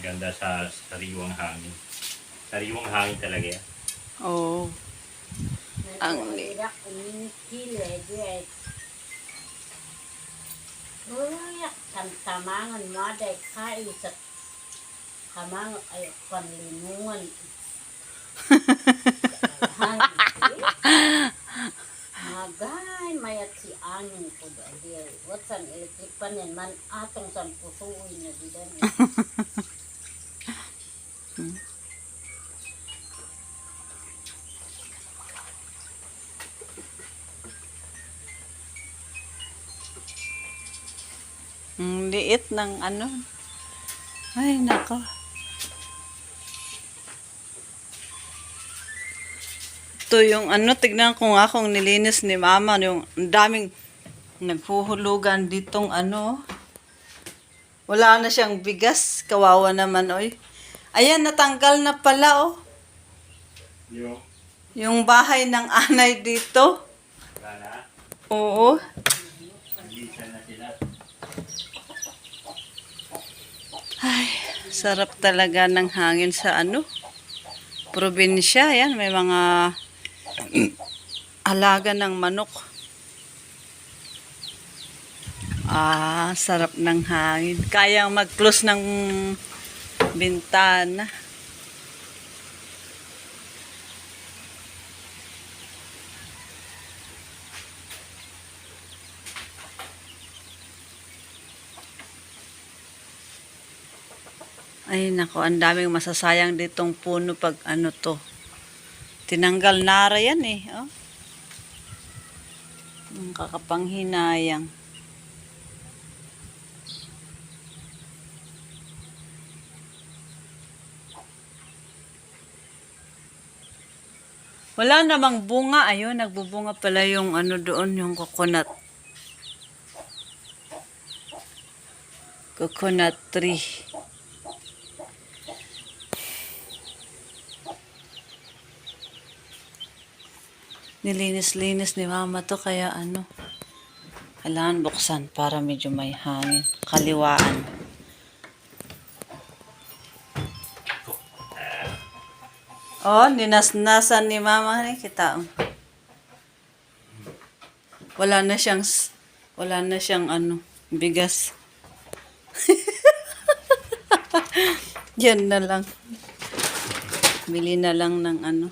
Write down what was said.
Maganda sa sariwang hangin. Sariwang hangin talaga yan. Oo. Ang uminikile, duet. Uyak, tamtamangan mo day kai sa kamang ay panlimungan. Magay, mayat si angin ko da dia. Watsan electric panen man atong san pusuin na di dan. Ang liit ng ano. Ay, nako. Ito yung ano, tignan ko nga kung nilinis ni mama. Yung daming naghuhulugan ditong ano. Wala na siyang bigas. Kawawa naman, oy. Ayan, natanggal na pala, oh. Yung, Yung bahay ng anay dito. wala na. Oo. Nandisa na sila. Sarap talaga ng hangin sa ano, probinsya. Yan, may mga alaga ng manok. Ah, sarap ng hangin. Kayang mag-close ng bintana. Ay, nako, ang daming masasayang ditong puno pag ano to. Tinanggal nara yan eh. Oh. Ang kakapanghinayang. Wala namang bunga. Ayun, nagbubunga pala yung ano doon, yung coconut. Coconut tree. Nilinis-linis ni mama to kaya ano. Kailangan buksan para medyo may hangin. Kaliwaan. Oh, ninasnasan ni mama ni kita. oh. Wala na siyang wala na siyang ano, bigas. Yan na lang. Bili na lang ng ano.